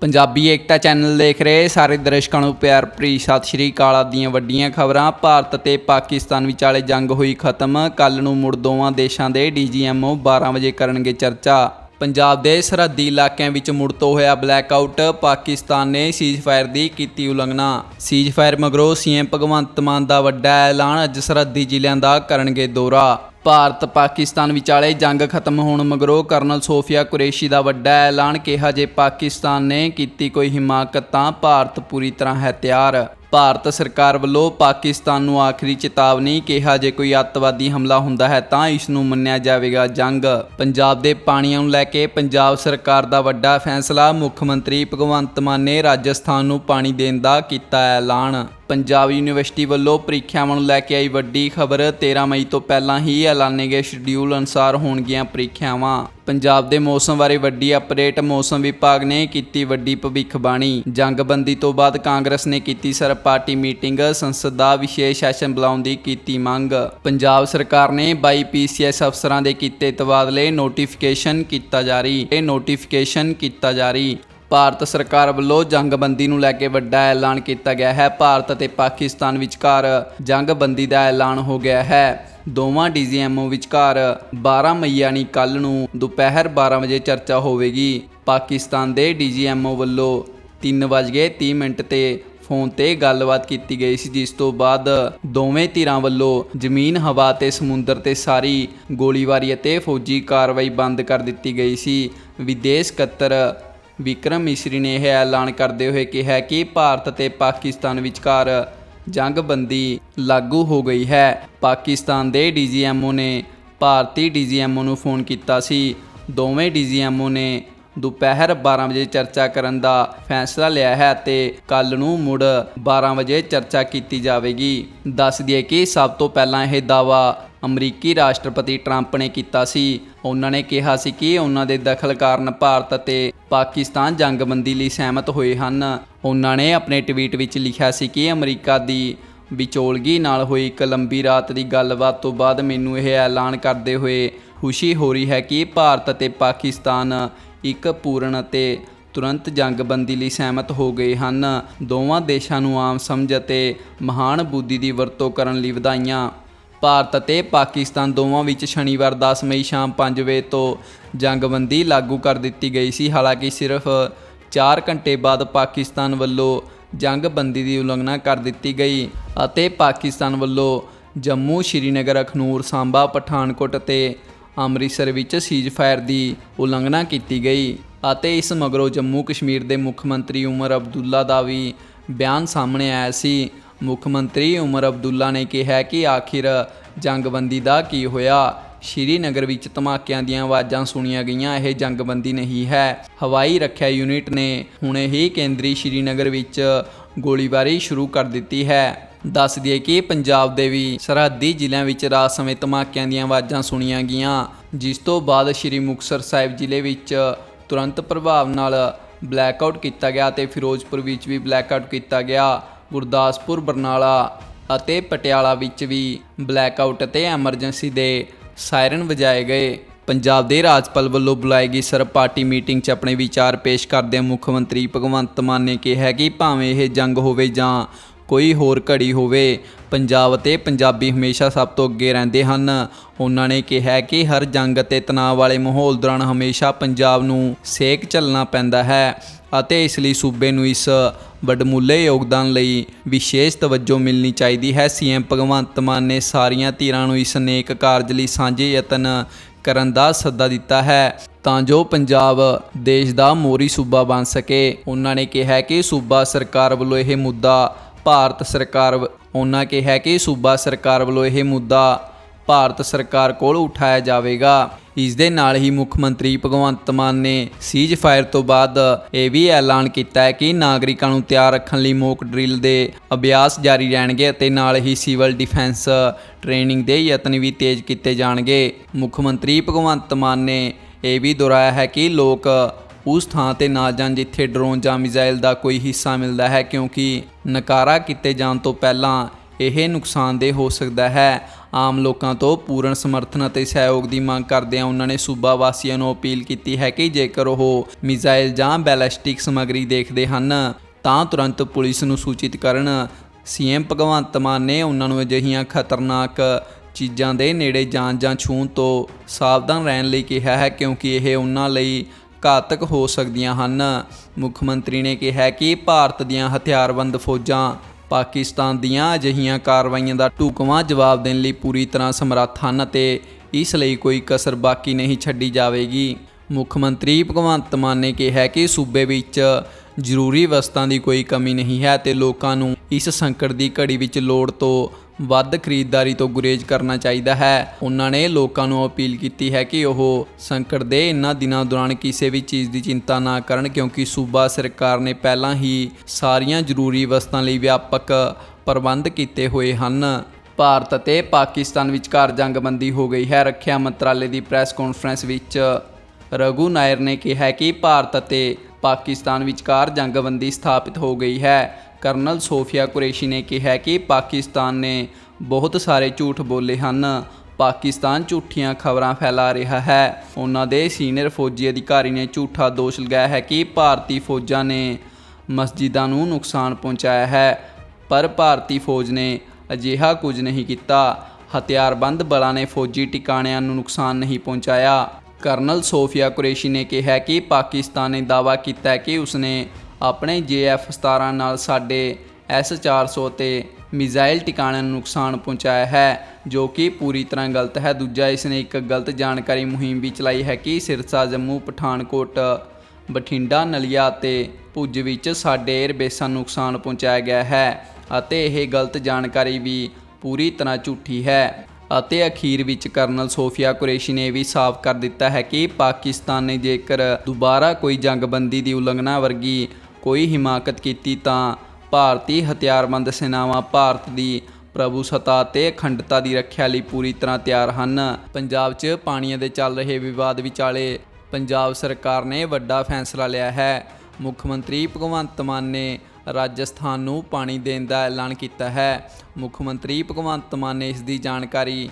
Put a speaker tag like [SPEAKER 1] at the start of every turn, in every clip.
[SPEAKER 1] ਪੰਜਾਬੀ ਏਕਤਾ channel ਦੇਖ ਰਹੇ ਸਾਰੇ ਦਰਸ਼ਕਾਂ ਨੂੰ ਪਿਆਰ ਭਰੀ ਸਤਿ ਸ਼੍ਰੀ ਅਕਾਲ ਆਦੀਆਂ ਵੱਡੀਆਂ ਖਬਰਾਂ। ਭਾਰਤ ਤੇ ਪਾਕਿਸਤਾਨ ਵਿਚਾਲੇ ਜੰਗ ਹੋਈ ਖਤਮ। ਕੱਲ ਨੂੰ ਮੁੜ ਦੋਵਾਂ ਦੇਸ਼ਾਂ ਦੇ ਡੀਜੀਐਮਓ 12 ਵਜੇ ਕਰਨਗੇ ਚਰਚਾ। ਪੰਜਾਬ ਦੇ ਸਰਹੱਦੀ ਇਲਾਕਿਆਂ ਵਿੱਚ ਮੁੜ ਤੋਂ ਹੋਇਆ ਬਲੈਕਆਊਟ ਪਾਕਿਸਤਾਨ ਨੇ ਸੀਜ਼ਫਾਇਰ ਦੀ ਕੀਤੀ ਉਲੰਘਣਾ। ਸੀਜ਼ਫਾਇਰ ਮਗਰੋਂ ਸੀਐਮ ਭਗਵੰਤ ਮਾਨ ਦਾ ਵੱਡਾ ਐਲਾਨ ਅੱਜ ਸਰਹੱਦੀ ਜ਼ਿਲ੍ਹਿਆਂ ਦਾ ਕਰਨਗੇ ਦੌਰਾ। ਭਾਰਤ ਪਾਕਿਸਤਾਨ ਵਿਚਾਲੇ ਜੰਗ ਖਤਮ ਹੋਣ ਮਗਰੋਂ ਕਰਨਲ ਸੋਫੀਆ ਕੁਰੇਸ਼ੀ ਦਾ ਵੱਡਾ ਐਲਾਨ ਕਿਹਾ ਜੇ ਪਾਕਿਸਤਾਨ ਨੇ ਕੀਤੀ ਕੋਈ ਹਿਮਾਕਤ ਤਾਂ ਭਾਰਤ ਪੂਰੀ ਤਰ੍ਹਾਂ ਹੈ ਤਿਆਰ। ਭਾਰਤ ਸਰਕਾਰ ਵੱਲੋਂ ਪਾਕਿਸਤਾਨ ਨੂੰ ਆਖਰੀ ਚੇਤਾਵਨੀ ਕਿਹਾ ਜੇ ਕੋਈ ਅੱਤਵਾਦੀ ਹਮਲਾ ਹੁੰਦਾ ਹੈ ਤਾਂ ਇਸ ਨੂੰ ਮੰਨਿਆ ਜਾਵੇਗਾ ਜੰਗ। ਪੰਜਾਬ ਦੇ ਪਾਣੀਆਂ ਨੂੰ ਲੈ ਕੇ ਪੰਜਾਬ ਸਰਕਾਰ ਦਾ ਵੱਡਾ ਫੈਸਲਾ, ਮੁੱਖ ਮੰਤਰੀ ਭਗਵੰਤ ਮਾਨ ਨੇ ਰਾਜਸਥਾਨ ਨੂੰ ਪਾਣੀ ਦੇਣ ਦਾ ਕੀਤਾ ਐਲਾਨ। ਪੰਜਾਬ ਯੂਨੀਵਰਸਿਟੀ ਵੱਲੋਂ ਪ੍ਰੀਖਿਆਵਾਂ ਨੂੰ ਲੈ ਕੇ ਆਈ ਵੱਡੀ ਖਬਰ 13 ਮਈ ਤੋਂ ਪਹਿਲਾਂ ਹੀ ਐਲਾਨੇ ਗਏ ਸ਼ਡਿਊਲ ਅਨੁਸਾਰ ਹੋਣਗੀਆਂ ਪ੍ਰੀਖਿਆਵਾਂ। ਪੰਜਾਬ ਦੇ ਮੌਸਮ ਬਾਰੇ ਵੱਡੀ ਅਪਡੇਟ ਮੌਸਮ ਵਿਭਾਗ ਨੇ ਕੀਤੀ ਵੱਡੀ ਭਵਿੱਖਬਾਣੀ। ਜੰਗਬੰਦੀ ਤੋਂ ਬਾਅਦ ਕਾਂਗਰਸ ਨੇ ਕੀਤੀ ਸਰਪਾਰਟੀ ਮੀਟਿੰਗ, ਸੰਸਦ ਦਾ ਵਿਸ਼ੇਸ਼ ਸੈਸ਼ਨ ਬੁਲਾਉਣ ਦੀ ਕੀਤੀ ਮੰਗ। ਪੰਜਾਬ ਸਰਕਾਰ ਨੇ 22 ਪੀਸੀਐਸ ਅਫਸਰਾਂ ਦੇ ਕੀਤੇ ਤਬਾਦਲੇ ਨੋਟੀਫਿਕੇਸ਼ਨ ਕੀਤਾ ਜਾਰੀ। ਇਹ ਨੋਟੀਫਿਕੇਸ਼ਨ ਕੀਤਾ ਜਾਰੀ। ਭਾਰਤ ਸਰਕਾਰ ਵੱਲੋਂ ਜੰਗਬੰਦੀ ਨੂੰ ਲੈ ਕੇ ਵੱਡਾ ਐਲਾਨ ਕੀਤਾ ਗਿਆ ਹੈ। ਭਾਰਤ ਅਤੇ ਪਾਕਿਸਤਾਨ ਵਿਚਕਾਰ ਜੰਗਬੰਦੀ ਦਾ ਐਲਾਨ ਹੋ ਗਿਆ ਹੈ। ਦੋਵਾਂ ਡੀਜੀਐਮਓ ਵਿਚਕਾਰ 12 ਮਈ ਯਾਨੀ ਕੱਲ ਨੂੰ ਦੁਪਹਿਰ 12 ਵਜੇ ਚਰਚਾ ਹੋਵੇਗੀ। ਪਾਕਿਸਤਾਨ ਦੇ ਡੀਜੀਐਮਓ ਵੱਲੋਂ 3:30 ਮਿੰਟ ਤੇ ਫੋਨ ਤੇ ਗੱਲਬਾਤ ਕੀਤੀ ਗਈ ਸੀ, ਜਿਸ ਤੋਂ ਬਾਅਦ ਦੋਵੇਂ ਧਿਰਾਂ ਵੱਲੋਂ ਜ਼ਮੀਨ, ਹਵਾ ਤੇ ਸਮੁੰਦਰ ਤੇ ਸਾਰੀ ਗੋਲੀਬਾਰੀ ਅਤੇ ਫੌਜੀ ਕਾਰਵਾਈ ਬੰਦ ਕਰ ਦਿੱਤੀ ਗਈ ਸੀ। ਵਿਦੇਸ਼ ਸਕੱਤਰ ਵਿਕਰਮ ਮਿਸਰੀ ਨੇ ਇਹ ਐਲਾਨ ਕਰਦੇ ਹੋਏ ਕਿਹਾ ਕਿ ਭਾਰਤ ਤੇ ਪਾਕਿਸਤਾਨ ਵਿਚਕਾਰ ਜੰਗਬੰਦੀ ਲਾਗੂ ਹੋ ਗਈ ਹੈ। ਪਾਕਿਸਤਾਨ ਦੇ ਡੀਜੀਐਮਓ ਨੇ ਭਾਰਤੀ ਡੀਜੀਐਮਓ ਨੂੰ ਫੋਨ ਕੀਤਾ ਸੀ। ਦੋਵੇਂ ਡੀਜੀਐਮਓ ਨੇ ਦੁਪਹਿਰ 12 ਵਜੇ ਚਰਚਾ ਕਰਨ ਦਾ ਫੈਸਲਾ ਲਿਆ ਹੈ ਅਤੇ ਕੱਲ ਨੂੰ ਮੁੜ 12 ਵਜੇ ਚਰਚਾ ਕੀਤੀ ਜਾਵੇਗੀ। ਦੱਸ ਦਈਏ ਕਿ ਸਭ ਤੋਂ ਪਹਿਲਾਂ ਇਹ ਦਾਵਾ ਅਮਰੀਕੀ ਰਾਸ਼ਟਰਪਤੀ ਟਰੰਪ ਨੇ ਕੀਤਾ ਸੀ। ਉਹਨਾਂ ਨੇ ਕਿਹਾ ਸੀ ਕਿ ਉਹਨਾਂ ਦੇ ਦਖਲ ਕਾਰਨ ਭਾਰਤ ਅਤੇ ਪਾਕਿਸਤਾਨ ਜੰਗਬੰਦੀ ਲਈ ਸਹਿਮਤ ਹੋਏ ਹਨ। ਉਹਨਾਂ ਨੇ ਆਪਣੇ ਟਵੀਟ ਵਿੱਚ ਲਿਖਿਆ ਸੀ ਕਿ ਅਮਰੀਕਾ ਦੀ ਵਿਚੋਲਗੀ ਨਾਲ ਹੋਈ ਇੱਕ ਲੰਬੀ ਰਾਤ ਦੀ ਗੱਲਬਾਤ ਤੋਂ ਬਾਅਦ ਮੈਨੂੰ ਇਹ ਐਲਾਨ ਕਰਦੇ ਹੋਏ ਖੁਸ਼ੀ ਹੋ ਰਹੀ ਹੈ ਕਿ ਭਾਰਤ ਅਤੇ ਪਾਕਿਸਤਾਨ ਇੱਕ ਪੂਰਨ ਅਤੇ ਤੁਰੰਤ ਜੰਗਬੰਦੀ ਲਈ ਸਹਿਮਤ ਹੋ ਗਏ ਹਨ। ਦੋਵਾਂ ਦੇਸ਼ਾਂ ਨੂੰ ਆਮ ਸਮਝ ਅਤੇ ਮਹਾਨ ਬੁੱਧੀ ਦੀ ਵਰਤੋਂ ਕਰਨ ਲਈ ਵਧਾਈਆਂ ਭਾਰਤ ਅਤੇ ਪਾਕਿਸਤਾਨ ਦੋਵਾਂ ਵਿੱਚ ਸ਼ਨੀਵਾਰ 10 ਮਈ ਸ਼ਾਮ 5 ਵਜੇ ਤੋਂ ਜੰਗਬੰਦੀ ਲਾਗੂ ਕਰ ਦਿੱਤੀ ਗਈ ਸੀ। ਹਾਲਾਂਕਿ ਸਿਰਫ 4 ਘੰਟੇ ਬਾਅਦ ਪਾਕਿਸਤਾਨ ਵੱਲੋਂ ਜੰਗਬੰਦੀ ਦੀ ਉਲੰਘਣਾ ਕਰ ਦਿੱਤੀ ਗਈ ਅਤੇ ਪਾਕਿਸਤਾਨ ਵੱਲੋਂ ਜੰਮੂ ਸ਼੍ਰੀਨਗਰ, ਅਖਨੂਰ, ਸਾਂਬਾ, ਪਠਾਨਕੋਟ ਅਤੇ ਅੰਮ੍ਰਿਤਸਰ ਵਿੱਚ ਸੀਜ਼ਫਾਇਰ ਦੀ ਉਲੰਘਣਾ ਕੀਤੀ ਗਈ ਅਤੇ ਇਸ ਮਗਰੋਂ ਜੰਮੂ ਕਸ਼ਮੀਰ ਦੇ ਮੁੱਖ ਮੰਤਰੀ ਉਮਰ ਅਬਦੁੱਲਾ ਦਾ ਵੀ ਬਿਆਨ ਸਾਹਮਣੇ ਆਇਆ ਸੀ। ਮੁੱਖ ਮੰਤਰੀ ਉਮਰ ਅਬਦੁੱਲਾ ਨੇ ਕਿਹਾ ਕਿ ਆਖਿਰ ਜੰਗਬੰਦੀ ਦਾ ਕੀ ਹੋਇਆ? ਸ਼੍ਰੀਨਗਰ ਵਿੱਚ ਧਮਾਕਿਆਂ ਦੀਆਂ ਆਵਾਜ਼ਾਂ ਸੁਣੀਆਂ ਗਈਆਂ, ਇਹ ਜੰਗਬੰਦੀ ਨਹੀਂ ਹੈ। ਹਵਾਈ ਰੱਖਿਆ ਯੂਨਿਟ ਨੇ ਹੁਣੇ ਹੀ ਕੇਂਦਰੀ ਸ਼੍ਰੀਨਗਰ ਵਿੱਚ ਗੋਲੀਬਾਰੀ ਸ਼ੁਰੂ ਕਰ ਦਿੱਤੀ ਹੈ। ਦੱਸ ਦਈਏ ਕਿ ਪੰਜਾਬ ਦੇ ਵੀ ਸਰਹੱਦੀ ਜ਼ਿਲ੍ਹਿਆਂ ਵਿੱਚ ਰਾਤ ਸਮੇਂ ਧਮਾਕਿਆਂ ਦੀਆਂ ਆਵਾਜ਼ਾਂ ਸੁਣੀਆਂ ਗਈਆਂ, ਜਿਸ ਤੋਂ ਬਾਅਦ ਸ਼੍ਰੀ ਮੁਕਤਸਰ ਸਾਹਿਬ ਜ਼ਿਲ੍ਹੇ ਵਿੱਚ ਤੁਰੰਤ ਪ੍ਰਭਾਵ ਨਾਲ ਬਲੈਕਆਊਟ ਕੀਤਾ ਗਿਆ ਤੇ ਫਿਰੋਜ਼ਪੁਰ ਵਿੱਚ ਵੀ ਬਲੈਕਆਊਟ ਕੀਤਾ ਗਿਆ। ਗੁਰਦਾਸਪੁਰ, ਬਰਨਾਲਾ ਅਤੇ ਪਟਿਆਲਾ ਵਿੱਚ ਵੀ ਬਲੈਕਆਊਟ ਅਤੇ ਐਮਰਜੈਂਸੀ ਦੇ ਸਾਇਰਨ ਵਜਾਏ ਗਏ। ਪੰਜਾਬ ਦੇ ਰਾਜਪਾਲ ਵੱਲੋਂ ਬੁਲਾਈ ਗਈ ਸਰਬ ਪਾਰਟੀ ਮੀਟਿੰਗ 'ਚ ਆਪਣੇ ਵਿਚਾਰ ਪੇਸ਼ ਕਰਦਿਆਂ ਮੁੱਖ ਮੰਤਰੀ ਭਗਵੰਤ ਮਾਨ ਨੇ ਕਿਹਾ ਕਿ ਭਾਵੇਂ ਇਹ ਜੰਗ ਹੋਵੇ ਜਾਂ ਕੋਈ ਹੋਰ ਘੜੀ ਹੋਵੇ, ਪੰਜਾਬ ਅਤੇ ਪੰਜਾਬੀ ਹਮੇਸ਼ਾ ਸਭ ਤੋਂ ਅੱਗੇ ਰਹਿੰਦੇ ਹਨ। ਉਹਨਾਂ ਨੇ ਕਿਹਾ ਕਿ ਹਰ ਜੰਗ ਅਤੇ ਤਣਾਅ ਵਾਲੇ ਮਾਹੌਲ ਦੌਰਾਨ ਹਮੇਸ਼ਾ ਪੰਜਾਬ ਨੂੰ ਸੇਕ ਚੱਲਣਾ ਪੈਂਦਾ ਹੈ ਅਤੇ ਇਸ ਲਈ ਸੂਬੇ ਨੂੰ ਇਸ ਵਡਮੁੱਲੇ ਯੋਗਦਾਨ ਲਈ ਵਿਸ਼ੇਸ਼ ਤਵੱਜੋ ਮਿਲਣੀ ਚਾਹੀਦੀ ਹੈ। ਸੀਐਮ ਭਗਵੰਤ ਮਾਨ ਨੇ ਸਾਰੀਆਂ ਧਿਰਾਂ ਨੂੰ ਇਸ ਨੇਕ ਕਾਰਜ ਲਈ ਸਾਂਝੇ ਯਤਨ ਕਰਨ ਦਾ ਸੱਦਾ ਦਿੱਤਾ ਹੈ। ਤਾਂ ਜੋ ਪੰਜਾਬ ਦੇਸ਼ ਦਾ ਮੋਰੀ ਸੂਬਾ ਬਣ ਸਕੇ। ਉਹਨਾਂ ਨੇ ਕਿਹਾ ਕਿ ਸੂਬਾ ਸਰਕਾਰ ਵੱਲੋਂ ਇਹ ਮੁੱਦਾ ਭਾਰਤ ਸਰਕਾਰ ਵ- ਉਹਨਾਂ ਕਿਹਾ ਕਿ ਸੂਬਾ ਸਰਕਾਰ ਵੱਲੋਂ ਇਹ ਮੁੱਦਾ ਭਾਰਤ ਸਰਕਾਰ ਕੋਲ ਉਠਾਇਆ ਜਾਵੇਗਾ। ਇਸ ਦੇ ਨਾਲ ਹੀ ਮੁੱਖ ਮੰਤਰੀ ਭਗਵੰਤ ਮਾਨ ਨੇ ਸੀਜ਼ ਫਾਇਰ ਤੋਂ ਬਾਅਦ ਇਹ ਵੀ ਐਲਾਨ ਕੀਤਾ ਹੈ ਕਿ ਨਾਗਰਿਕਾਂ ਨੂੰ ਤਿਆਰ ਰੱਖਣ ਲਈ ਮੋਕ ਡਰਿਲ ਦੇ ਅਭਿਆਸ ਜਾਰੀ ਰਹਿਣਗੇ ਅਤੇ ਨਾਲ ਹੀ ਸਿਵਲ ਡਿਫੈਂਸ ਟ੍ਰੇਨਿੰਗ ਦੇ ਯਤਨ ਵੀ ਤੇਜ਼ ਕੀਤੇ ਜਾਣਗੇ। ਮੁੱਖ ਮੰਤਰੀ ਭਗਵੰਤ ਮਾਨ ਨੇ ਇਹ ਵੀ ਦੁਹਰਾਇਆ ਹੈ ਕਿ ਲੋਕ ਉਸ ਥਾਂ ਤੇ ਨਾ ਜਾਣ ਜਿੱਥੇ ਡਰੋਨ ਜਾਂ ਮਿਜ਼ਾਈਲ ਦਾ ਕੋਈ ਹਿੱਸਾ ਮਿਲਦਾ ਹੈ, ਕਿਉਂਕਿ ਨਕਾਰਾ ਕੀਤੇ ਜਾਣ ਤੋਂ ਪਹਿਲਾਂ ਇਹ ਨੁਕਸਾਨਦੇਹ ਹੋ ਸਕਦਾ ਹੈ। ਆਮ ਲੋਕਾਂ ਤੋਂ ਪੂਰਨ ਸਮਰਥਨ ਅਤੇ ਸਹਿਯੋਗ ਦੀ ਮੰਗ ਕਰਦਿਆਂ ਉਹਨਾਂ ਨੇ ਸੂਬਾ ਵਾਸੀਆਂ ਨੂੰ ਅਪੀਲ ਕੀਤੀ ਹੈ ਕਿ ਜੇਕਰ ਉਹ ਮਿਜ਼ਾਈਲ ਜਾਂ ਬੈਲਿਸਟਿਕ ਸਮੱਗਰੀ ਦੇਖਦੇ ਹਨ, ਤਾਂ ਤੁਰੰਤ ਪੁਲਿਸ ਨੂੰ ਸੂਚਿਤ ਕਰਨ। ਸੀਐਮ ਭਗਵੰਤ ਮਾਨ ਨੇ ਉਹਨਾਂ ਨੂੰ ਅਜਿਹੀਆਂ ਖਤਰਨਾਕ ਚੀਜ਼ਾਂ ਦੇ ਨੇੜੇ ਜਾਣ ਜਾਂ ਛੂਹਣ ਤੋਂ ਸਾਵਧਾਨ ਰਹਿਣ ਲਈ ਕਿਹਾ ਹੈ, ਕਿਉਂਕਿ ਇਹ ਉਹਨਾਂ ਲਈ ਘਾਤਕ ਹੋ ਸਕਦੀਆਂ ਹਨ। ਮੁੱਖ ਮੰਤਰੀ ਨੇ ਕਿਹਾ ਕਿ ਭਾਰਤ ਦੀਆਂ ਹਥਿਆਰਬੰਦ ਫੌਜਾਂ ਪਾਕਿਸਤਾਨ ਦੀਆਂ ਅਜਿਹੀਆਂ ਕਾਰਵਾਈਆਂ ਦਾ ਢੁਕਵਾਂ ਜਵਾਬ ਦੇਣ ਲਈ ਪੂਰੀ ਤਰ੍ਹਾਂ ਸਮਰੱਥ ਹਨ ਅਤੇ ਇਸ ਲਈ ਕੋਈ ਕਸਰ ਬਾਕੀ ਨਹੀਂ ਛੱਡੀ ਜਾਵੇਗੀ। ਮੁੱਖ ਮੰਤਰੀ ਭਗਵੰਤ ਮਾਨ ਨੇ ਕਿਹਾ ਕਿ ਸੂਬੇ ਵਿੱਚ ਜ਼ਰੂਰੀ ਵਸਤਾਂ ਦੀ ਕੋਈ ਕਮੀ ਨਹੀਂ ਹੈ ਤੇ ਲੋਕਾਂ ਨੂੰ ਇਸ ਸੰਕਟ ਦੀ ਘੜੀ ਵਿੱਚ ਲੋੜ ਤੋਂ ਵੱਧ ਖਰੀਦਦਾਰੀ ਤੋਂ ਗੁਰੇਜ਼ ਕਰਨਾ ਚਾਹੀਦਾ ਹੈ। ਉਹਨਾਂ ਨੇ ਲੋਕਾਂ ਨੂੰ ਅਪੀਲ ਕੀਤੀ ਹੈ ਕਿ ਉਹ ਸੰਕਟ ਦੇ ਇਨ੍ਹਾਂ ਦਿਨਾਂ ਦੌਰਾਨ ਕਿਸੇ ਵੀ ਚੀਜ਼ ਦੀ ਚਿੰਤਾ ਨਾ ਕਰਨ ਕਿਉਂਕਿ ਸੂਬਾ ਸਰਕਾਰ ਨੇ ਪਹਿਲਾਂ ਹੀ ਸਾਰੀਆਂ ਜ਼ਰੂਰੀ ਵਸਤਾਂ ਲਈ ਵਿਆਪਕ ਪ੍ਰਬੰਧ ਕੀਤੇ ਹੋਏ ਹਨ। ਭਾਰਤ ਅਤੇ ਪਾਕਿਸਤਾਨ ਵਿਚਕਾਰ ਜੰਗਬੰਦੀ ਹੋ ਗਈ ਹੈ। ਰੱਖਿਆ ਮੰਤਰਾਲੇ ਦੀ ਪ੍ਰੈਸ ਕਾਨਫਰੰਸ ਵਿੱਚ ਰਘੂ ਨਾਇਰ ਨੇ ਕਿਹਾ ਕਿ ਭਾਰਤ ਅਤੇ ਪਾਕਿਸਤਾਨ ਵਿਚਕਾਰ ਜੰਗਬੰਦੀ ਸਥਾਪਿਤ ਹੋ ਗਈ ਹੈ। ਕਰਨਲ ਸੋਫੀਆ ਕੁਰੇਸ਼ੀ ਨੇ ਕਿਹਾ ਕਿ ਪਾਕਿਸਤਾਨ ਨੇ ਬਹੁਤ ਸਾਰੇ ਝੂਠ ਬੋਲੇ ਹਨ। ਪਾਕਿਸਤਾਨ ਝੂਠੀਆਂ ਖਬਰਾਂ ਫੈਲਾ ਰਿਹਾ ਹੈ। ਉਹਨਾਂ ਦੇ ਸੀਨੀਅਰ ਫੌਜੀ ਅਧਿਕਾਰੀ ਨੇ ਝੂਠਾ ਦੋਸ਼ ਲਗਾਇਆ ਹੈ ਕਿ ਭਾਰਤੀ ਫੌਜਾਂ ਨੇ ਮਸਜਿਦਾਂ ਨੂੰ ਨੁਕਸਾਨ ਪਹੁੰਚਾਇਆ ਹੈ, ਪਰ ਭਾਰਤੀ ਫੌਜ ਨੇ ਅਜਿਹਾ ਕੁਝ ਨਹੀਂ ਕੀਤਾ। ਹਥਿਆਰਬੰਦ ਬਲਾਂ ਨੇ ਫੌਜੀ ਟਿਕਾਣਿਆਂ ਨੂੰ ਨੁਕਸਾਨ ਨਹੀਂ ਪਹੁੰਚਾਇਆ। ਕਰਨਲ ਸੋਫੀਆ ਕੁਰੇਸ਼ੀ ਨੇ ਕਿਹਾ ਕਿ ਪਾਕਿਸਤਾਨ ਨੇ ਦਾਅਵਾ ਕੀਤਾ ਕਿ ਉਸਨੇ ਆਪਣੇ ਜੇਐਫ 17 ਨਾਲ ਸਾਡੇ ਐਸ 400 ਤੇ ਮਿਜ਼ਾਈਲ ਟਿਕਾਣਿਆਂ ਨੂੰ ਨੁਕਸਾਨ ਪਹੁੰਚਾਇਆ ਹੈ, ਜੋ ਕਿ ਪੂਰੀ ਤਰ੍ਹਾਂ ਗਲਤ ਹੈ। ਦੂਜਾ ਇਸ ਨੇ ਇੱਕ ਗਲਤ ਜਾਣਕਾਰੀ ਮੁਹਿੰਮ ਵੀ ਚਲਾਈ ਹੈ ਕਿ ਸਿਰਸਾ, ਜੰਮੂ, ਪਠਾਨਕੋਟ, ਬਠਿੰਡਾ, ਨਲੀਆ ਅਤੇ ਭੁੱਜ ਵਿੱਚ ਸਾਡੇ 에ਅਰਬੇਸਾਂ ਨੂੰ ਨੁਕਸਾਨ ਪਹੁੰਚਾਇਆ ਗਿਆ ਹੈ ਅਤੇ ਇਹ ਗਲਤ ਜਾਣਕਾਰੀ ਵੀ ਪੂਰੀ ਤਰ੍ਹਾਂ ਝੂਠੀ ਹੈ। ਅਤੇ ਅਖੀਰ ਵਿੱਚ ਕਰਨਲ ਸੋਫੀਆ ਕੁਰੇਸ਼ੀ ਨੇ ਇਹ ਵੀ ਸਾਫ਼ ਕਰ ਦਿੱਤਾ ਹੈ ਕਿ ਪਾਕਿਸਤਾਨ ਨੇ ਜੇਕਰ ਦੁਬਾਰਾ ਕੋਈ ਜੰਗਬੰਦੀ ਦੀ ਉਲੰਘਣਾ ਵਰਗੀ ਕੋਈ ਹਿਮਾਕਤ ਕੀਤੀ ਤਾਂ ਭਾਰਤੀ ਹਥਿਆਰਬੰਦ ਸੈਨਾਵਾਂ ਭਾਰਤ ਦੀ ਪ੍ਰਭੂਸੱਤਾ ਤੇ ਅਖੰਡਤਾ ਦੀ ਰੱਖਿਆ ਲਈ ਪੂਰੀ ਤਰ੍ਹਾਂ ਤਿਆਰ ਹਨ। ਪੰਜਾਬ 'ਚ ਪਾਣੀਆਂ ਦੇ ਚੱਲ ਰਹੇ ਵਿਵਾਦ ਵਿਚਾਲੇ ਪੰਜਾਬ ਸਰਕਾਰ ਨੇ ਵੱਡਾ ਫੈਸਲਾ ਲਿਆ ਹੈ। ਮੁੱਖ ਮੰਤਰੀ ਭਗਵੰਤ ਮਾਨ ਨੇ ਰਾਜਸਥਾਨ ਨੂੰ ਪਾਣੀ ਦੇਣ ਦਾ ਐਲਾਨ ਕੀਤਾ ਹੈ। ਮੁੱਖ ਮੰਤਰੀ ਭਗਵੰਤ ਮਾਨ ਨੇ ਇਸ ਦੀ ਜਾਣਕਾਰੀ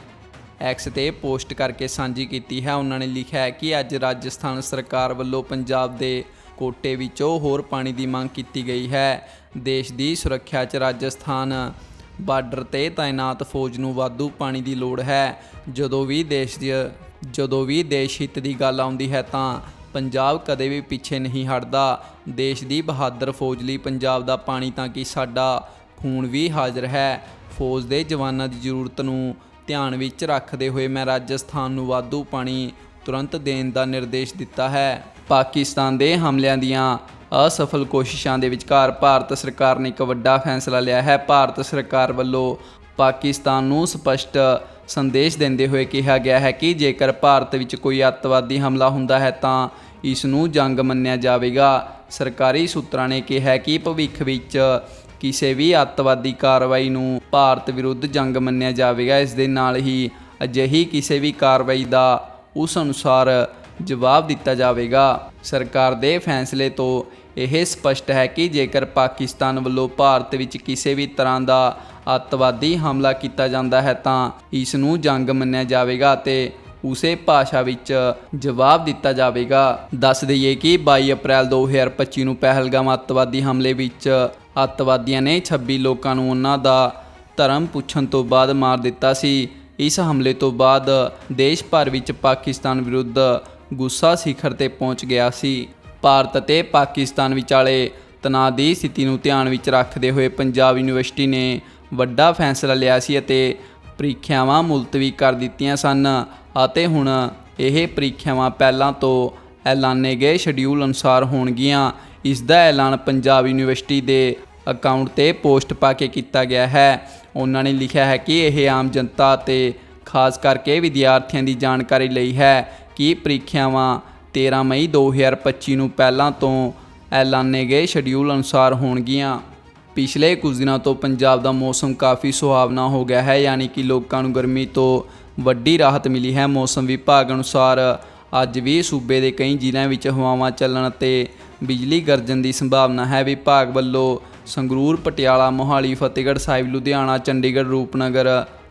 [SPEAKER 1] ਐਕਸ ਤੇ ਪੋਸਟ ਕਰਕੇ ਸਾਂਝੀ ਕੀਤੀ ਹੈ। ਉਹਨਾਂ ਨੇ ਲਿਖਿਆ ਹੈ ਕਿ ਅੱਜ ਰਾਜਸਥਾਨ ਸਰਕਾਰ ਵੱਲੋਂ ਪੰਜਾਬ ਦੇ ਕੋਟੇ ਵਿੱਚੋਂ ਹੋਰ ਪਾਣੀ ਦੀ ਮੰਗ ਕੀਤੀ ਗਈ ਹੈ। ਦੇਸ਼ ਦੀ ਸੁਰੱਖਿਆ 'ਚ ਰਾਜਸਥਾਨ ਬਾਰਡਰ ਤੇ ਤਾਇਨਾਤ ਫੌਜ ਨੂੰ ਵਾਧੂ ਪਾਣੀ ਦੀ ਲੋੜ ਹੈ। ਜਦੋਂ ਵੀ ਦੇਸ਼ ਦੀ ਜਦੋਂ ਵੀ ਦੇਸ਼ ਹਿੱਤ ਦੀ ਗੱਲ ਆਉਂਦੀ ਹੈ ਤਾਂ ਪੰਜਾਬ ਕਦੇ ਵੀ ਪਿੱਛੇ ਨਹੀਂ ਹਟਦਾ। ਦੇਸ਼ ਦੀ ਬਹਾਦਰ ਫੌਜ ਲਈ ਪੰਜਾਬ ਦਾ ਪਾਣੀ ਤਾਂ ਕਿ ਸਾਡਾ ਖੂਨ ਵੀ ਹਾਜ਼ਰ ਹੈ। ਫੌਜ ਦੇ ਜਵਾਨਾਂ ਦੀ ਜ਼ਰੂਰਤ ਨੂੰ ਧਿਆਨ ਵਿੱਚ ਰੱਖਦੇ ਹੋਏ ਮੈਂ ਰਾਜਸਥਾਨ ਨੂੰ ਵਾਧੂ ਪਾਣੀ ਤੁਰੰਤ ਦੇਣ ਦਾ ਨਿਰਦੇਸ਼ ਦਿੱਤਾ ਹੈ। ਪਾਕਿਸਤਾਨ ਦੇ ਹਮਲਿਆਂ ਦੀਆਂ ਅਸਫਲ ਕੋਸ਼ਿਸ਼ਾਂ ਦੇ ਵਿਚਕਾਰ ਭਾਰਤ ਸਰਕਾਰ ਨੇ ਇੱਕ ਵੱਡਾ ਫੈਸਲਾ ਲਿਆ ਹੈ। ਭਾਰਤ ਸਰਕਾਰ ਵੱਲੋਂ ਪਾਕਿਸਤਾਨ ਨੂੰ ਸਪਸ਼ਟ ਸੰਦੇਸ਼ ਦਿੰਦੇ ਹੋਏ ਕਿਹਾ ਗਿਆ ਹੈ ਕਿ ਜੇਕਰ ਭਾਰਤ ਵਿੱਚ ਕੋਈ ਅੱਤਵਾਦੀ ਹਮਲਾ ਹੁੰਦਾ ਹੈ ਤਾਂ ਇਸ ਨੂੰ ਜੰਗ ਮੰਨਿਆ ਜਾਵੇਗਾ। ਸਰਕਾਰੀ ਸੂਤਰਾਂ ਨੇ ਕਿਹਾ ਕਿ ਭਵਿੱਖ ਵਿੱਚ ਕਿਸੇ ਵੀ ਅੱਤਵਾਦੀ ਕਾਰਵਾਈ ਨੂੰ ਭਾਰਤ ਵਿਰੁੱਧ ਜੰਗ ਮੰਨਿਆ ਜਾਵੇਗਾ। ਇਸ ਦੇ ਨਾਲ ਹੀ ਅਜਿਹੀ ਕਿਸੇ ਵੀ ਕਾਰਵਾਈ ਦਾ ਉਸ ਅਨੁਸਾਰ ਜਵਾਬ ਦਿੱਤਾ ਜਾਵੇਗਾ। ਸਰਕਾਰ ਦੇ ਫੈਸਲੇ ਤੋਂ ਇਹ ਸਪਸ਼ਟ ਹੈ ਕਿ ਜੇਕਰ ਪਾਕਿਸਤਾਨ ਵੱਲੋਂ ਭਾਰਤ ਵਿੱਚ ਕਿਸੇ ਵੀ ਤਰ੍ਹਾਂ ਦਾ ਅੱਤਵਾਦੀ ਹਮਲਾ ਕੀਤਾ ਜਾਂਦਾ ਹੈ ਤਾਂ ਇਸ ਨੂੰ ਜੰਗ ਮੰਨਿਆ ਜਾਵੇਗਾ ਅਤੇ ਉਸੇ ਭਾਸ਼ਾ ਵਿੱਚ ਜਵਾਬ ਦਿੱਤਾ ਜਾਵੇਗਾ। ਦੱਸ ਦਈਏ ਕਿ 22 ਅਪ੍ਰੈਲ 2025 ਨੂੰ ਪਹਿਲਗਾਮ ਅੱਤਵਾਦੀ ਹਮਲੇ ਵਿੱਚ ਅੱਤਵਾਦੀਆਂ ਨੇ 26 ਲੋਕਾਂ ਨੂੰ ਉਹਨਾਂ ਦਾ ਧਰਮ ਪੁੱਛਣ ਤੋਂ ਬਾਅਦ ਮਾਰ ਦਿੱਤਾ ਸੀ। ਇਸ ਹਮਲੇ ਤੋਂ ਬਾਅਦ ਦੇਸ਼ ਭਰ ਵਿੱਚ ਪਾਕਿਸਤਾਨ ਵਿਰੁੱਧ ਗੁੱਸਾ ਸਿਖਰ ਤੇ ਪਹੁੰਚ ਗਿਆ ਸੀ। ਭਾਰਤ ਅਤੇ ਪਾਕਿਸਤਾਨ ਵਿਚਾਲੇ ਤਣਾਅ ਦੀ ਸਥਿਤੀ ਨੂੰ ਧਿਆਨ ਵਿੱਚ ਰੱਖਦੇ ਹੋਏ ਪੰਜਾਬ ਯੂਨੀਵਰਸਿਟੀ ਨੇ ਵੱਡਾ ਫੈਸਲਾ ਲਿਆ ਸੀ ਅਤੇ ਪ੍ਰੀਖਿਆਵਾਂ ਮੁਲਤਵੀ ਕਰ ਦਿੱਤੀਆਂ ਸਨ ਅਤੇ ਹੁਣ ਇਹ ਪ੍ਰੀਖਿਆਵਾਂ ਪਹਿਲਾਂ ਤੋਂ ਐਲਾਨੇ ਗਏ ਸ਼ਡਿਊਲ ਅਨੁਸਾਰ ਹੋਣਗੀਆਂ। ਇਸ ਦਾ ਐਲਾਨ ਪੰਜਾਬ ਯੂਨੀਵਰਸਿਟੀ ਦੇ ਅਕਾਊਂਟ ਤੇ ਪੋਸਟ ਪਾ ਕੇ ਕੀਤਾ ਗਿਆ ਹੈ। ਉਹਨਾਂ ਨੇ ਲਿਖਿਆ ਹੈ ਕਿ ਇਹ ਆਮ ਜਨਤਾ ਤੇ ਖਾਸ ਕਰਕੇ ਵਿਦਿਆਰਥੀਆਂ ਦੀ ਜਾਣਕਾਰੀ ਲਈ ਹੈ ਕਿ ਪ੍ਰੀਖਿਆਵਾਂ 13 ਮਈ 2025 ਨੂੰ ਪਹਿਲਾਂ ਤੋਂ ਐਲਾਨੇ ਗਏ ਸ਼ਡਿਊਲ ਅਨੁਸਾਰ ਹੋਣਗੀਆਂ। ਪਿਛਲੇ ਕੁਝ ਦਿਨਾਂ ਤੋਂ ਪੰਜਾਬ ਦਾ ਮੌਸਮ ਕਾਫੀ ਸੁਹਾਵਣਾ ਹੋ ਗਿਆ ਹੈ, ਯਾਨੀ ਕਿ ਲੋਕਾਂ ਨੂੰ ਗਰਮੀ ਤੋਂ ਵੱਡੀ ਰਾਹਤ ਮਿਲੀ ਹੈ। ਮੌਸਮ ਵਿਭਾਗ ਅਨੁਸਾਰ ਅੱਜ ਵੀ ਸੂਬੇ ਦੇ ਕਈ ਜ਼ਿਲ੍ਹਿਆਂ ਵਿੱਚ ਹਵਾਵਾਂ ਚੱਲਣ ਅਤੇ ਬਿਜਲੀ ਗਰਜਣ ਦੀ ਸੰਭਾਵਨਾ ਹੈ। ਵਿਭਾਗ ਵੱਲੋਂ ਸੰਗਰੂਰ, ਪਟਿਆਲਾ, ਮੋਹਾਲੀ, ਫਤਿਹਗੜ੍ਹ ਸਾਹਿਬ, ਲੁਧਿਆਣਾ, ਚੰਡੀਗੜ੍ਹ, ਰੂਪਨਗਰ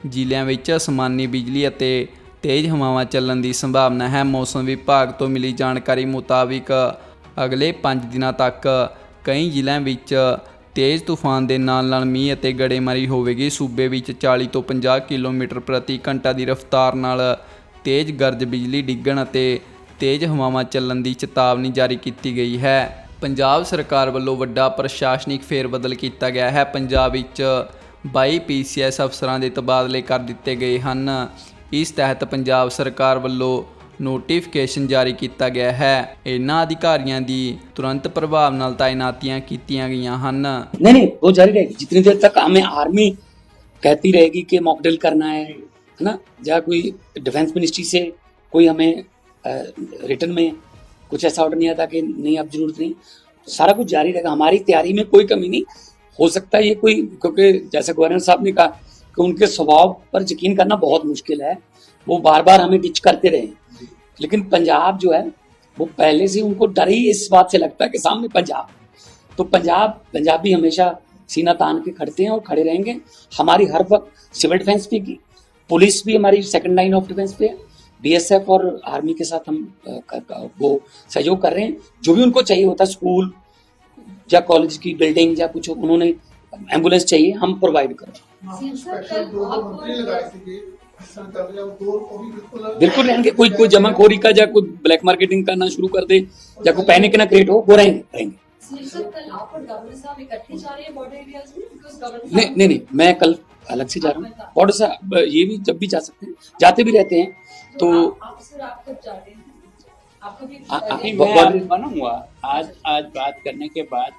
[SPEAKER 1] ਜ਼ਿਲ੍ਹਿਆਂ ਵਿੱਚ ਅਸਮਾਨੀ ਬਿਜਲੀ ਅਤੇ ਤੇਜ਼ ਹਵਾਵਾਂ ਚੱਲਣ ਦੀ ਸੰਭਾਵਨਾ ਹੈ। ਮੌਸਮ ਵਿਭਾਗ ਤੋਂ ਮਿਲੀ ਜਾਣਕਾਰੀ ਮੁਤਾਬਿਕ ਅਗਲੇ 5 ਦਿਨਾਂ ਤੱਕ ਕਈ ਜ਼ਿਲ੍ਹਿਆਂ ਵਿੱਚ ਤੇਜ਼ ਤੂਫਾਨ ਦੇ ਨਾਲ ਨਾਲ ਮੀਂਹ ਅਤੇ ਗੜੇਮਾਰੀ ਹੋਵੇਗੀ। ਸੂਬੇ ਵਿੱਚ 40 ਤੋਂ 50 ਕਿਲੋਮੀਟਰ ਪ੍ਰਤੀ ਘੰਟਾ ਦੀ ਰਫ਼ਤਾਰ ਨਾਲ ਤੇਜ਼ ਗਰਜ ਬਿਜਲੀ ਡਿੱਗਣ ਅਤੇ ਤੇਜ਼ ਹਵਾਵਾਂ ਚੱਲਣ ਦੀ ਚੇਤਾਵਨੀ ਜਾਰੀ ਕੀਤੀ ਗਈ ਹੈ। ਪੰਜਾਬ ਸਰਕਾਰ ਵੱਲੋਂ ਵੱਡਾ ਪ੍ਰਸ਼ਾਸਨਿਕ ਫੇਰਬਦਲ ਕੀਤਾ ਗਿਆ ਹੈ। ਪੰਜਾਬ ਵਿੱਚ 22 ਪੀਸੀਐਸ ਅਫਸਰਾਂ ਦੇ ਤਬਾਦਲੇ ਕਰ ਦਿੱਤੇ ਗਏ ਹਨ। ਇਸ ਤਹਿਤ ਪੰਜਾਬ ਸਰਕਾਰ ਵੱਲੋਂ ਨੋਟੀਫਿਕੇਸ਼ਨ ਜਾਰੀ ਕੀਤਾ ਗਿਆ ਹੈ ਇਹਨਾਂ ਅਧਿਕਾਰੀਆਂ ਦੀ ਤੁਰੰਤ ਪ੍ਰਭਾਵ ਨਾਲ ਤਾਇਨਾਤੀਆਂ ਕੀਤੀਆਂ ਗਈਆਂ ਹਨ
[SPEAKER 2] नहीं नहीं वो जारी रहेगी जितनी देर तक हमें आर्मी कहती रहेगी कि मॉकड्रिल करना है है ना या कोई डिफेंस मिनिस्ट्री से कोई हमें रिटर्न में कुछ ऐसा ऑर्डर नहीं आता कि नहीं अब जरूरत नहीं सारा कुछ जारी रहेगा हमारी तैयारी में कोई कमी नहीं हो सकता है ये कोई क्योंकि जैसे गवर्नर साहब ने कहा कि उनके स्वभाव पर यकीन करना बहुत मुश्किल है वो बार बार हमें डिच करते रहे लेकिन पंजाब जो है, वो पहले से उनको डर ही इस बात से लगता है कि सामने पंजाब। तो पंजाब, पंजाबी हमेशा सीना तान के खड़ते हैं और खड़े रहेंगे। हमारी हर वक्त सिविल डिफेंस भी की, पुलिस भी हमारी सेकंड लाइन ऑफ़ डिफेंस पे है। बीएसएफ और आर्मी के साथ हम वो सहयोग कर रहे हैं। जो भी उनको चाहिए होता है स्कूल या कॉलेज की बिल्डिंग या कुछ, उन्होंने एंबुलेंस चाहिए, हम प्रोवाइड कर। रहे हैं
[SPEAKER 3] बिल्कुल
[SPEAKER 2] रहेंगे कोई कोई जमाखोरी का या कोई ब्लैक मार्केटिंग करना शुरू कर दे या कोई पैनिक ना क्रिएट हो वो रहेंगे रहेंगे। नहीं नहीं नहीं मैं कल अलग से जा रहा हूँ। बॉर्डर साहब ये भी जब भी जा सकते हैं जाते भी रहते हैं तो, तो-
[SPEAKER 4] बनाऊँगा आज आज बात करने के बाद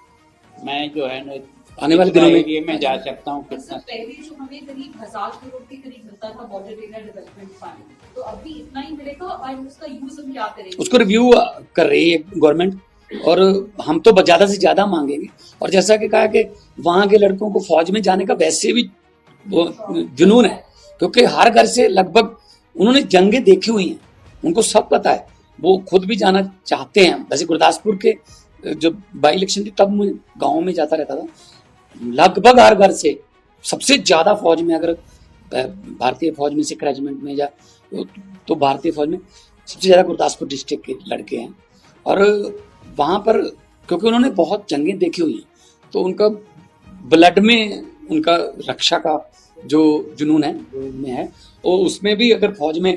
[SPEAKER 4] मैं जो है ना
[SPEAKER 2] आने वाले दिनों में-
[SPEAKER 4] एरिया में जा सकता हूँ कितना।
[SPEAKER 5] पहले जो हमें करीब हज़ार करोड़ के करीब मिलता था बॉर्डर एरिया डेवलपमेंट फंड तो अभी इतना ही मिलेगा और उसका यूज़ हम क्या करेंगे?
[SPEAKER 2] उसको रिव्यू कर रही है गवर्नमेंट और हम तो ज़्यादा से ज़्यादा मांगेंगे। और जैसा कि कहा कि वहाँ के लड़कों को फौज में जाने का वैसे भी वो जुनून है क्योंकि हर घर से लगभग उन्होंने जंगें देखी हुई हैं। उनको सब पता है। वो खुद भी जाना चाहते हैं। वैसे गुरदासपुर के जब बाई इलेक्शन थी तब मैं गाँव में जाता रहता था। लगभग हर घर से सबसे ज़्यादा फौज में अगर भारतीय फौज में सिख रेजिमेंट में या तो, तो भारतीय फौज में सबसे ज़्यादा गुरदासपुर डिस्ट्रिक्ट के लड़के हैं। और वहाँ पर क्योंकि उन्होंने बहुत जंगें देखी हुई हैं तो उनका ब्लड में उनका रक्षा का जो जुनून है में है और उसमें भी अगर फौज में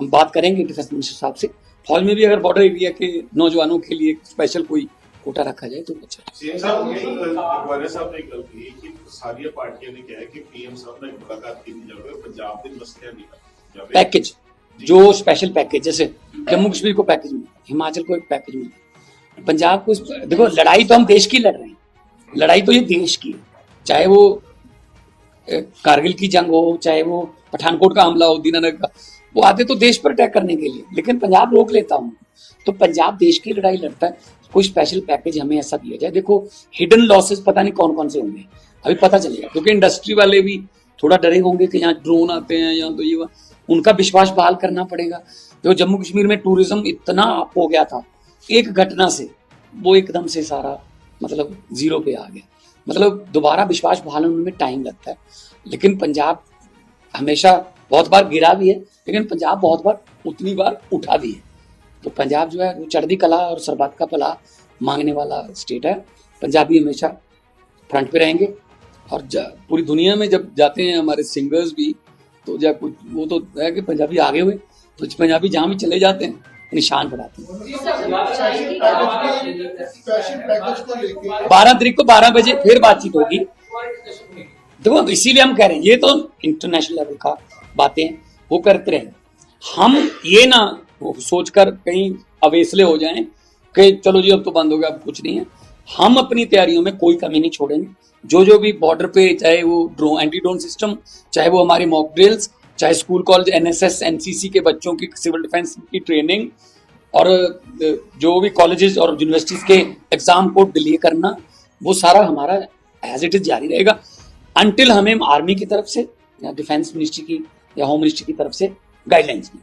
[SPEAKER 2] हम बात करेंगे डिफेंस मिनिस्टर साहब से फौज में भी अगर बॉर्डर एरिया के नौजवानों के लिए स्पेशल कोई कोटा रखा जाए तो अच्छा।
[SPEAKER 6] सीएम साहब ने तो साहब ने गलत कि पार्टियाँ ने कहा है कि पीएम साहब ने मुलाकात की थी पंजाब के मसले नहीं
[SPEAKER 2] पैकेज जो। स्पेशल पैकेज जैसे जम्मू कश्मीर को पैकेज मिला हिमाचल को एक पैकेज मिला। पंजाब को देखो लड़ाई तो हम देश की लड़ रहे हैं। लड़ाई तो ये देश की चाहे वो कारगिल की जंग हो चाहे वो पठानकोट का हमला हो दीनानगर का वो आते तो देश पर अटैक करने के लिए। लेकिन पंजाब रोक लेता हूँ। तो पंजाब देश की लड़ाई लड़ता है। कोई स्पेशल पैकेज हमें ऐसा दिया जाए। देखो हिडन लॉसेस पता नहीं कौन कौन से होंगे। अभी पता चलेगा, क्योंकि इंडस्ट्री वाले भी थोड़ा डरे होंगे कि यहाँ ड्रोन आते हैं, यहाँ तो ये उनका विश्वास बहाल करना पड़ेगा। जो जम्मू कश्मीर में टूरिज़्म इतना अप हो गया था, एक घटना से वो एकदम से सारा मतलब ज़ीरो पे आ गया। मतलब दोबारा विश्वास बहाल होने में टाइम लगता है। लेकिन पंजाब हमेशा बहुत बार गिरा भी है, लेकिन पंजाब बहुत बार, उतनी बार उठा भी है। तो पंजाब जो है, वो चढ़दी कला और सरबत का भला मांगने वाला स्टेट है। पंजाबी हमेशा फ्रंट पे रहेंगे और पूरी दुनिया में जब जाते हैं हमारे सिंगर्स भी तो जब कुछ, वो तो है कि पंजाबी आगे हुए तो पंजाबी जहाँ भी चले जाते हैं, निशान बनाते हैं। बारह तारीख को बारह बजे फिर बातचीत होगी। देखो तो इसीलिए हम कह रहे हैं, ये तो इंटरनेशनल लेवल का बातें वो करते रहे। हम ये ना सोचकर कहीं अवेसले हो जाएँ कि चलो जी, अब तो बंद हो गया, अब कुछ नहीं है। हम अपनी तैयारियों में कोई कमी नहीं छोड़ेंगे। जो जो भी बॉर्डर पे, चाहे वो ड्रोन एंटी ड्रोन सिस्टम चाहे वो हमारी मॉक ड्रिल्स चाहे स्कूल कॉलेज एनएसएस एनसीसी के बच्चों की सिविल डिफेंस की ट्रेनिंग और जो भी कॉलेजेस और यूनिवर्सिटीज के एग्ज़ाम को डिले करना, वो सारा हमारा एज इट इज़ जारी रहेगा। अनटिल हमें आर्मी की तरफ़ से या डिफेंस मिनिस्ट्री की या होम मिनिस्ट्री की तरफ़ से गाइडलाइंस में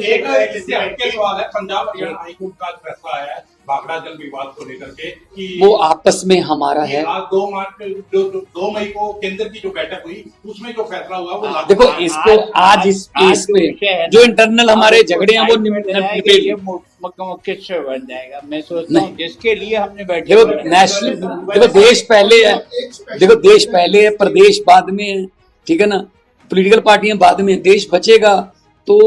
[SPEAKER 7] एक इससे हटके सवाल है पंजाब हरियाणा हाईकोर्ट का फैसला आया है भाखड़ा जल विवाद को लेकर के कि
[SPEAKER 2] वो आपस में हमारा है।
[SPEAKER 7] दो मार्च जो जो- दो मई को केंद्र की जो बैठक हुई उसमें जो फैसला हुआ वो
[SPEAKER 2] देखो इसको आज इस केस में जो इंटरनल हमारे झगड़े हैं वो
[SPEAKER 4] है। मु- मुख्य बन जाएगा। मैं सोचता हूँ
[SPEAKER 2] नहीं।
[SPEAKER 4] जिसके लिए हमने बैठे
[SPEAKER 2] देखो नेशनल देखो देश पहले है। देखो देश पहले है प्रदेश बाद में है ठीक है ना? पॉलिटिकल पार्टियाँ बाद में देश बचेगा तो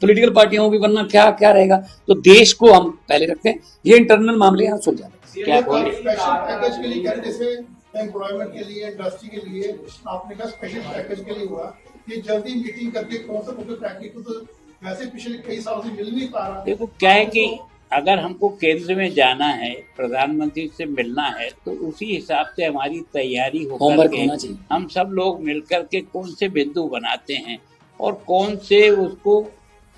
[SPEAKER 2] पॉलिटिकल पार्टियाँ होगी वरना क्या क्या रहेगा? तो देश को हम पहले रखते हैं। ये इंटरनल मामले यहाँ सुलझा
[SPEAKER 3] एम्प्लॉयमेंट के लिए इंडस्ट्री के लिए आपने कहा स्पेशल पैकेज के लिए हुआ। ये जल्दी मीटिंग करके कौन सा मुख्य पैकेज को तो वैसे पिछले कई सालों से मिल नहीं पा रहा।
[SPEAKER 4] देखो क्या है कि अगर हमको केंद्र में जाना है प्रधानमंत्री से मिलना है तो उसी हिसाब से हमारी तैयारी हो। हम सब लोग मिलकर के कौन से बिंदु बनाते हैं और कौन से उसको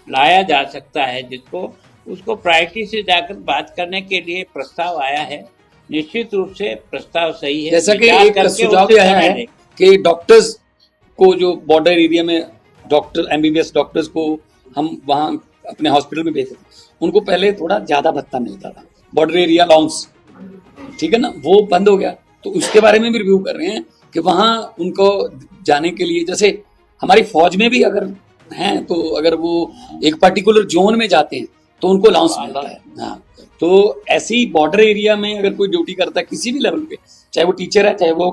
[SPEAKER 4] लाया जा सकता है जिसको उसको प्रायोरिटी से जाकर बात करने के लिए प्रस्ताव आया है। निश्चित रूप से प्रस्ताव सही है।
[SPEAKER 2] जैसा कि एक सुझाव भी आया है कि डॉक्टर्स को जो बॉर्डर एरिया में डॉक्टर एमबीबीएस डॉक्टर्स को हम वहाँ अपने हॉस्पिटल में भेजते थे उनको पहले थोड़ा ज़्यादा भत्ता मिलता था। बॉर्डर एरिया अलाउंस ठीक है ना? वो बंद हो गया। तो उसके बारे में भी रिव्यू कर रहे हैं कि वहाँ उनको जाने के लिए जैसे हमारी फौज में भी अगर हैं तो अगर वो एक पर्टिकुलर जोन में जाते हैं तो उनको अलाउंस मिलता है। हाँ। तो ऐसी बॉर्डर एरिया में अगर कोई ड्यूटी करता है किसी भी लेवल पे चाहे वो टीचर है चाहे वो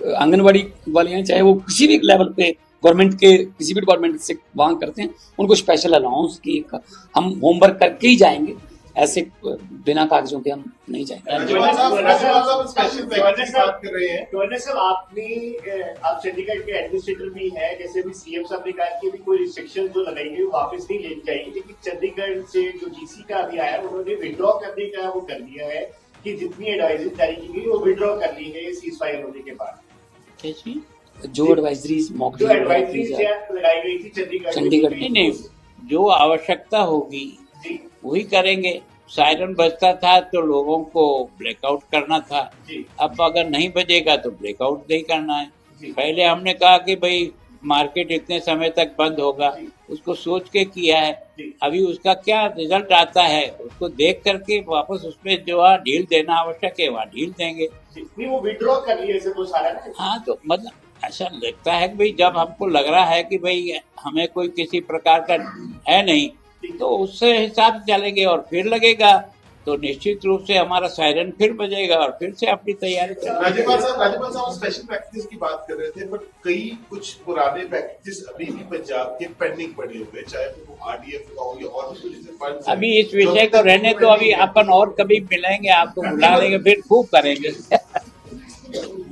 [SPEAKER 2] आंगनबाड़ी वाले हैं चाहे वो किसी भी लेवल पे गवर्नमेंट के किसी भी डिपार्टमेंट से मांग करते हैं उनको स्पेशल अलाउंस की एक हम होमवर्क करके ही जाएँगे ऐसे बिना कागजों के हम नहीं जाएँगे।
[SPEAKER 6] हैं।
[SPEAKER 8] गवर्नर साहब आपने आप चंडीगढ़ के एडमिनिस्ट्रेटर भी हैं जैसे भी सीएम साहब ने कहा कि अभी कोई रिस्ट्रिक्शन जो लगाई गई वो वापस नहीं लेनी चाहिए लेकिन चंडीगढ़ से जो डीसी का अभी आया उन्होंने विड्रॉ करने का वो कर दिया है कि जितनी एडवाइजरी जारी की गई वो विड्रॉ कर ली है सीज फायर होने के बाद।
[SPEAKER 2] जो एडवाइजरी मॉक
[SPEAKER 8] जो एडवाइजरी लगाई गई थी चंडीगढ़ में,
[SPEAKER 2] चंडीगढ़
[SPEAKER 4] नहीं नहीं जो आवश्यकता होगी वही करेंगे। सायरन बजता था तो लोगों को ब्रेकआउट करना था। अब अगर नहीं बजेगा तो ब्रेकआउट नहीं करना है। पहले हमने कहा कि भाई मार्केट इतने समय तक बंद होगा। उसको सोच के किया है। अभी उसका क्या रिज़ल्ट आता है उसको देख करके वापस उसमें जो है ढील देना आवश्यक है वहाँ ढील देंगे।
[SPEAKER 8] नहीं वो विड्रॉ कर ना?
[SPEAKER 4] हाँ तो मतलब ऐसा लगता है कि भाई जब हमको लग रहा है कि भाई हमें कोई किसी प्रकार का है नहीं तो उससे हिसाब से चलेंगे और फिर लगेगा। तो निश्चित रूप से हमारा सायरन फिर बजेगा और फिर से अपनी तैयारी
[SPEAKER 6] राज्यपाल साहब राज्यपाल साहब स्पेशल पैकेजेस की बात कर रहे थे बट कई कुछ पुराने पैकेजेस अभी भी पंजाब के पेंडिंग पड़े हुए चाहे वो आरडीएफ का हो या और भी कुछ
[SPEAKER 4] अभी इस विषय को रहने तो अभी अपन और कभी मिलेंगे आपको बुला लेंगे फिर खूब करेंगे।